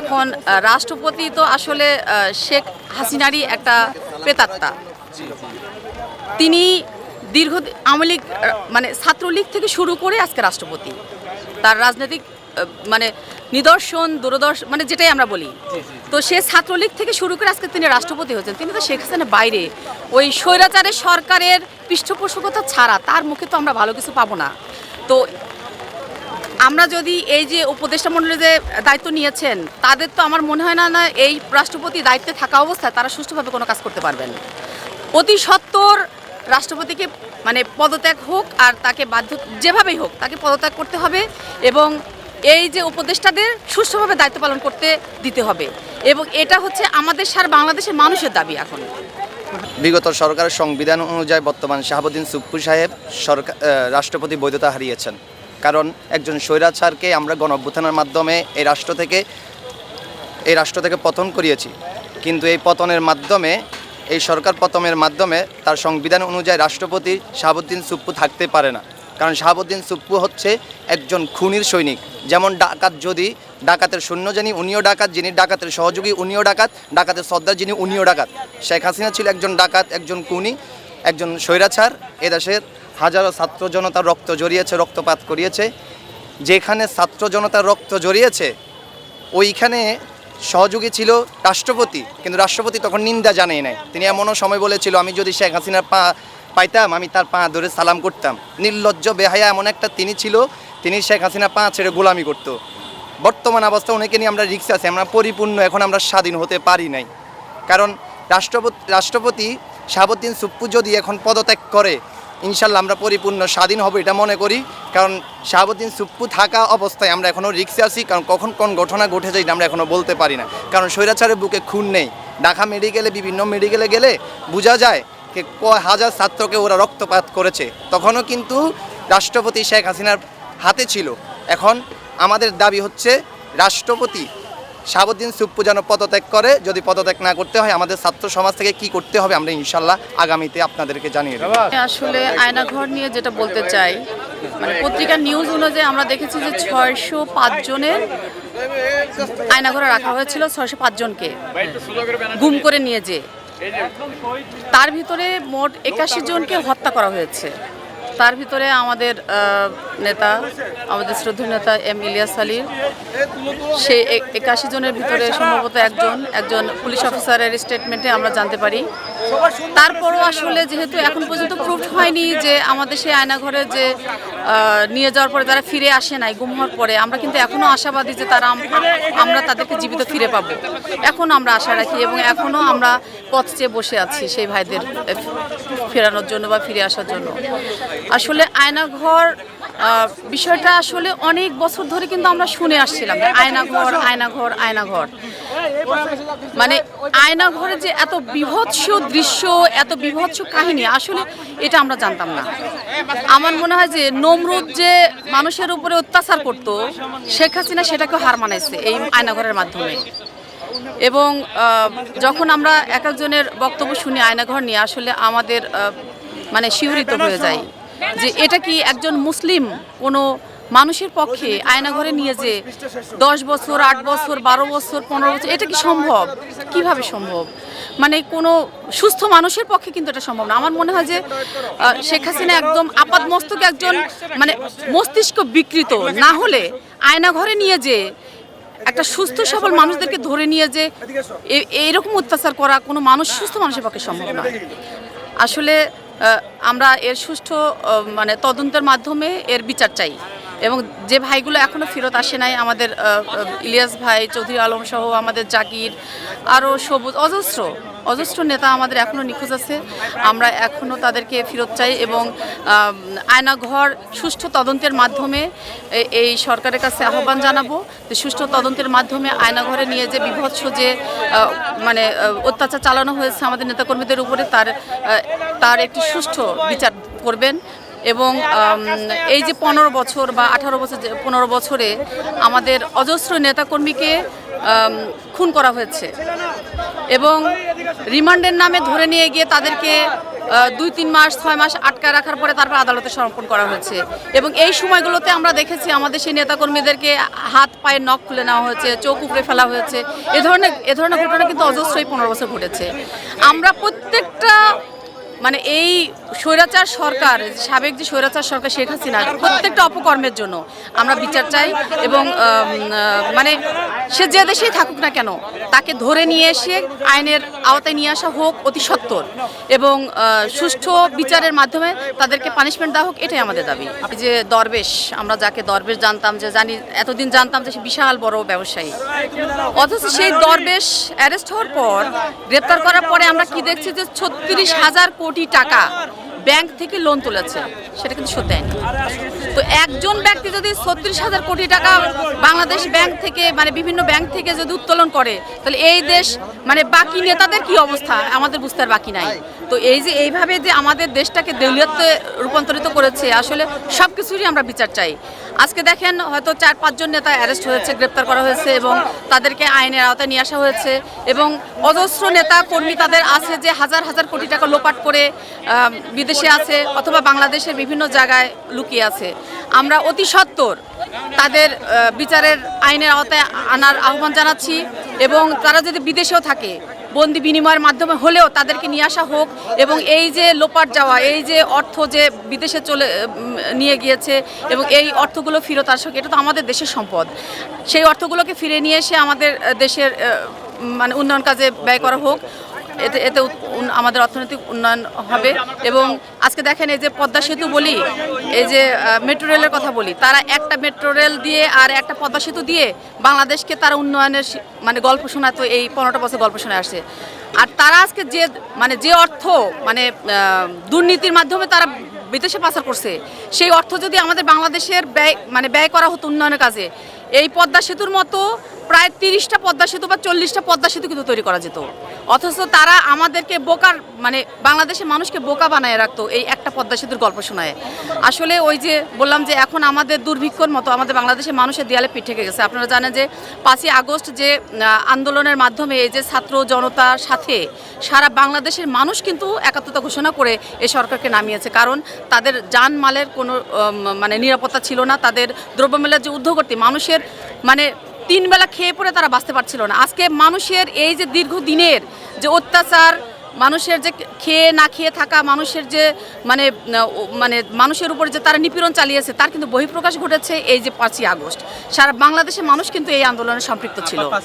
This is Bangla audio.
এখন রাষ্ট্রপতি তো আসলে শেখ হাসিনারই একটা প্রেতাত্মা। তিনি দীর্ঘ আওয়ামী লীগ মানে ছাত্রলীগ থেকে শুরু করে আজকে রাষ্ট্রপতি। তার রাজনৈতিক মানে নিদর্শন দূরদর্শন মানে যেটাই আমরা বলি। তো সে ছাত্রলীগ থেকে শুরু করে আজকে তিনি রাষ্ট্রপতি হয়েছেন। তিনি তো শেখ হাসিনার বাইরে। ওই স্বৈরাচারের সরকারের পৃষ্ঠপোষকতা ছাড়া তার মুখে তো আমরা ভালো কিছু পাবো না। তো আমরা যদি এই যে উপদেষ্টা মণ্ডলী যে দায়িত্ব নিয়েছেন, তাদের তো আমার মনে হয় না না এই রাষ্ট্রপতি দায়িত্বে থাকা অবস্থায় তারা সুষ্ঠুভাবে কোনো কাজ করতে পারবেন। অতি সত্বর রাষ্ট্রপতিকে মানে পদত্যাগ হোক আর তাকে বাধ্য, যেভাবেই হোক তাকে পদত্যাগ করতে হবে এবং এই যে উপদেষ্টাদের সুষ্ঠুভাবে দায়িত্ব পালন করতে দিতে হবে এবং এটা হচ্ছে আমাদের সার বাংলাদেশের মানুষের দাবি এখন। বিগত সরকারের সংবিধান অনুযায়ী বর্তমান শাহাবুদ্দিন সুপ্পু সাহেব সরকার রাষ্ট্রপতি বৈধতা হারিয়েছেন। কারণ একজন স্বৈরাচারকে আমরা গণঅভ্যুত্থানের মাধ্যমে এই রাষ্ট্র থেকে, এই রাষ্ট্র থেকে পতন করিয়েছি। কিন্তু এই পতনের মাধ্যমে, এই সরকার পতনের মাধ্যমে তার সংবিধান অনুযায়ী রাষ্ট্রপতি শাহাবুদ্দিন সুপ্পু থাকতে পারে না। কারণ শাহাবুদ্দিন সুপ্পু হচ্ছে একজন খুনির সৈনিক। যেমন ডাকাত যদি ডাকাতের সৈন্য যিনি উনিও ডাকাত, যিনি ডাকাতের সহযোগী, উনিও ডাকাত, ডাকাতের সর্দার যিনি, উনিও ডাকাত। শেখ হাসিনা ছিল একজন ডাকাত, একজন খুনি। একজন স্বৈরাচার, এদেশের হাজারো ছাত্র জনতার রক্ত জড়িয়েছে রক্তপাত করিয়েছে। যেখানে ছাত্র জনতার রক্ত জড়িয়েছে ওইখানে সহযোগী ছিল রাষ্ট্রপতি, কিন্তু রাষ্ট্রপতি তখন নিন্দা জানেই নাই। তিনি এমনও সময় বলেছিল, আমি যদি শেখ হাসিনার পা পাইতাম, আমি তার পা ধরে সালাম করতাম। নির্লজ্জ, বেহায়া এমন একটা তিনি ছিল, তিনি শেখ হাসিনা পা ছেড়ে গোলামি করত। বর্তমান অবস্থা অনেকে নিয়ে আমরা রিক্সে আছি, আমরা পরিপূর্ণ, এখন আমরা স্বাধীন হতে পারি নাই। কারণ রাষ্ট্রপতি রাষ্ট্রপতি শাহাবুদ্দিন সুপ্পু যদি এখন পদত্যাগ করে, ইনশাল্লাহ আমরা পরিপূর্ণ স্বাধীন হব এটা মনে করি। কারণ শাহাবুদ্দিন সুপ্পু থাকা অবস্থায় আমরা এখনও রিক্সে আছি, কারণ কখন কোন ঘটনা ঘটে যায় আমরা এখনও বলতে পারি না। কারণ স্বৈরাচারের বুকে খুন নেই। ঢাকা মেডিকেলে, বিভিন্ন মেডিকেলে গেলে বোঝা যায় যে কয় হাজার ছাত্রকে ওরা রক্তপাত করেছে। তখনও কিন্তু রাষ্ট্রপতি শেখ হাসিনার হাতে ছিল। এখন আমাদের দাবি হচ্ছে রাষ্ট্রপতি শাহাবুদ্দিন সুপ্পু যেন পদত্যাগ করে যদি পদত্যাগ না করতে হয় আমাদের ছাত্র সমাজ থেকে কি করতে হবে আমরা ইনশাল্লাহ আগামীতে আপনাদেরকে জানিয়ে দেবো। আসলে আয়নাঘর নিয়ে যেটা বলতে চাই মানে পত্রিকার নিউজ অনুযায়ী আমরা দেখেছি যে ছয়শো পাঁচ জনের আয়নাঘরে রাখা হয়েছিল ছয়শো পাঁচ জনকে গুম করে নিয়ে যে তার ভিতরে মোট একাশি জনকে হত্যা করা হয়েছে। তার ভিতরে আমাদের নেতা, আমাদের শ্রদ্ধেয় নেতা এম ইলিয়াস আলীর সে একাশি জনের ভিতরে সম্ভবত একজন একজন পুলিশ অফিসারের স্টেটমেন্টে আমরা জানতে পারি। তারপরও আসলে যেহেতু এখন পর্যন্ত প্রুফ হয়নি যে আমাদের সেই আয়নাঘরে যে নিয়ে যাওয়ার পরে তারা ফিরে আসে নাই, গুম হওয়ার পরে, আমরা কিন্তু এখনও আশাবাদী যে তারা আমরা তাদেরকে জীবিত ফিরে পাবো। এখনও আমরা আশা রাখি এবং এখনও আমরা পথ চেয়ে বসে আছি সেই ভাইদের ফেরানোর জন্য বা ফিরে আসার জন্য। আসলে আয়নাঘর বিষয়টা আসলে অনেক বছর ধরে কিন্তু আমরা শুনে আসছিলাম আয়নাঘর আয়নাঘর আয়নাঘর। মানে আয়নাঘরে যে এত বিভৎস দৃশ্য, এত বিভৎস কাহিনী, আসলে এটা আমরা জানতাম না। আমার মনে হয় যে নমরুদ যে মানুষের উপরে অত্যাচার করত, শেখ হাসিনা সেটাকে হার মানাইছে এই আয়নাঘরের মাধ্যমে। এবং যখন আমরা এক একজনের বক্তব্য শুনি আয়নাঘর নিয়ে, আসলে আমাদের মানে শিহরিত হয়ে যায় যে এটা কি একজন মুসলিম কোনো মানুষের পক্ষে আয়নাঘরে নিয়ে যে দশ বছর আট বছর বারো বছর পনেরো বছর এটা কি সম্ভব? কীভাবে সম্ভব? মানে কোনো সুস্থ মানুষের পক্ষে কিন্তু এটা সম্ভব না। আমার মনে হয় যে শেখ হাসিনা একদম আপাদ মস্তকে একজন মানে মস্তিষ্ক বিকৃত। না হলে আয়নাঘরে নিয়ে যে একটা সুস্থ সবল মানুষদেরকে ধরে নিয়ে যে এইরকম অত্যাচার করা কোনো মানুষ সুস্থ মানুষের পক্ষে সম্ভব নয় আসলে আমরা এর সুষ্ঠু মানে তদন্তের মাধ্যমে এর বিচার চাই। এবং যে ভাইগুলো এখনও ফেরত আসে নাই, আমাদের ইলিয়াস ভাই, চৌধুরী আলম সহ আমাদের জাকির আরও সবুজ, অজস্র অজস্র নেতা আমাদের এখনও নিখোঁজ আছে। আমরা এখনও তাদেরকে ফেরত চাই এবং আয়নাঘর সুষ্ঠু তদন্তের মাধ্যমে এই সরকারের কাছে আহ্বান জানাব যে সুষ্ঠু তদন্তের মাধ্যমে আয়নাঘরে নিয়ে যে বিভৎস যে মানে অত্যাচার চালানো হয়েছে আমাদের নেতাকর্মীদের উপরে, তার তার একটি সুষ্ঠু বিচার করবেন। এবং এই যে পনেরো বছর বা আঠারো বছর পনেরো বছরে আমাদের অজস্র নেতাকর্মীকে খুন করা হয়েছে। এবং রিমান্ডের নামে ধরে নিয়ে গিয়ে তাদেরকে দুই, তিন মাস, ছয় মাস আটকায় রাখার পরে তারপর আদালতে সমর্পণ করা হয়েছে। এবং এই সময়গুলোতে আমরা দেখেছি আমাদের সেই নেতাকর্মীদেরকে হাত পায়ের নখ খুলে নেওয়া হয়েছে, চোখ উপড়ে ফেলা হয়েছে। এ ধরনের এ ধরনের ঘটনা কিন্তু অজস্রই পনেরো বছর ঘটেছে। আমরা প্রত্যেকটা মানে এই স্বৈরাচার সরকার, সাবেক যে স্বৈরাচার সরকার শেখ হাসিনা, প্রত্যেকটা অপকর্মের জন্য আমরা বিচার চাই এবং মানে সে যে দেশেই থাকুক না কেন, তাকে ধরে নিয়ে এসে আইনের আওতায় নিয়ে আসা হোক অতি সত্বর এবং সুষ্ঠু বিচারের মাধ্যমে তাদেরকে পানিশমেন্ট দেওয়া হোক, এটাই আমাদের দাবি। যে দরবেশ, আমরা যাকে দরবেশ জানতাম যে জানি, এতদিন জানতাম যে সে বিশাল বড় ব্যবসায়ী। অথচ সেই দরবেশ অ্যারেস্ট হওয়ার পর, গ্রেপ্তার করার পরে আমরা কি দেখছি যে ছত্রিশ হাজার কোটি টাকা ব্যাংক থেকে লোন তুলেছে, সেটা কিন্তু সত্যি দেয়নি তো একজন ব্যক্তি যদি ছত্রিশ হাজার কোটি টাকা বাংলাদেশ ব্যাংক থেকে মানে বিভিন্ন ব্যাংক থেকে যদি উত্তোলন করে, তাহলে এই দেশ মানে বাকি নেতাদের কি অবস্থা? আমাদের বুঝতে আর বাকি নাই। তো এই যে এইভাবে যে আমাদের দেশটাকে দেউলিয়াতে রূপান্তরিত করেছে, আসলে সব কিছুরই আমরা বিচার চাই। আজকে দেখেন হয়তো চার, পাঁচজন নেতা অ্যারেস্ট হয়েছে, গ্রেপ্তার করা হয়েছে এবং তাদেরকে আইনের আওতায় নিয়ে আসা হয়েছে এবং অজস্র নেতা কর্মী তাদের আছে যে হাজার হাজার কোটি টাকা লোপাট করে বিদেশে আছে অথবা বাংলাদেশের বিভিন্ন জায়গায় লুকিয়ে আছে। আমরা অতি সত্বর তাদের বিচারের আইনের আওতায় আনার আহ্বান জানাচ্ছি এবং তারা যদি বিদেশেও থাকে বন্দি বিনিময়ের মাধ্যমে হলেও তাদেরকে নিয়ে আসা হোক এবং এই যে লোপাট যাওয়া, এই যে অর্থ যে বিদেশে চলে নিয়ে গিয়েছে এবং এই অর্থগুলো ফেরত আসুক, এটা তো আমাদের দেশের সম্পদ। সেই অর্থগুলোকে ফিরে নিয়ে এসে আমাদের দেশের মানে উন্নয়ন কাজে ব্যয় করা হোক। এতে এতে আমাদের অর্থনৈতিক উন্নয়ন হবে এবং আজকে দেখেন এই যে পদ্মা সেতু বলি, এই যে মেট্রো রেলের কথা বলি, তারা একটা মেট্রো রেল দিয়ে আর একটা পদ্মা সেতু দিয়ে বাংলাদেশকে তারা উন্নয়নের মানে গল্প শোনাতো, এই পনেরোটা বছর গল্প শোনা আসছে। আর তারা আজকে যে মানে যে অর্থ মানে দুর্নীতির মাধ্যমে তারা বিদেশে পাচার করছে, সেই অর্থ যদি আমাদের বাংলাদেশের ব্যয় মানে ব্যয় করা হতো উন্নয়নের কাজে, এই পদ্মা সেতুর মতো প্রায় তিরিশটা পদ্মা সেতু বা চল্লিশটা পদ্মা সেতু কিন্তু তৈরি করা যেত। অথচ তারা আমাদেরকে বোকার মানে বাংলাদেশের মানুষকে বোকা বানায় রাখতো এই একটা পদ্মা সেতুর গল্প শোনায়। আসলে ওই যে বললাম যে এখন আমাদের দুর্ভিক্ষর মতো আমাদের বাংলাদেশের মানুষের দেয়ালে পিঠ থেকে গেছে। আপনারা জানেন যে পাঁচই আগস্ট যে আন্দোলনের মাধ্যমে এই যে ছাত্র জনতার সাথে সারা বাংলাদেশের মানুষ কিন্তু একাত্মতা ঘোষণা করে এই সরকারকে নামিয়েছে। কারণ তাদের যানমালের কোনো মানে নিরাপত্তা ছিল না। তাদের দ্রব্যমূল্যের যে ঊর্ধ্বগতি, মানুষের মানে তিন বেলা খেয়ে পরে তারা বাঁচতে পারছিল না। আজকে মানুষের এই যে দীর্ঘ দিনের যে অত্যাচার, মানুষের যে খেয়ে না খেয়ে থাকা, মানুষের যে মানে মানে মানুষের উপর যে তারা নিপীড়ন চালিয়েছে, তার কিন্তু বহিঃপ্রকাশ ঘটেছে এই যে পাঁচই আগস্ট। সারা বাংলাদেশের মানুষ কিন্তু এই আন্দোলনে সম্পৃক্ত ছিল।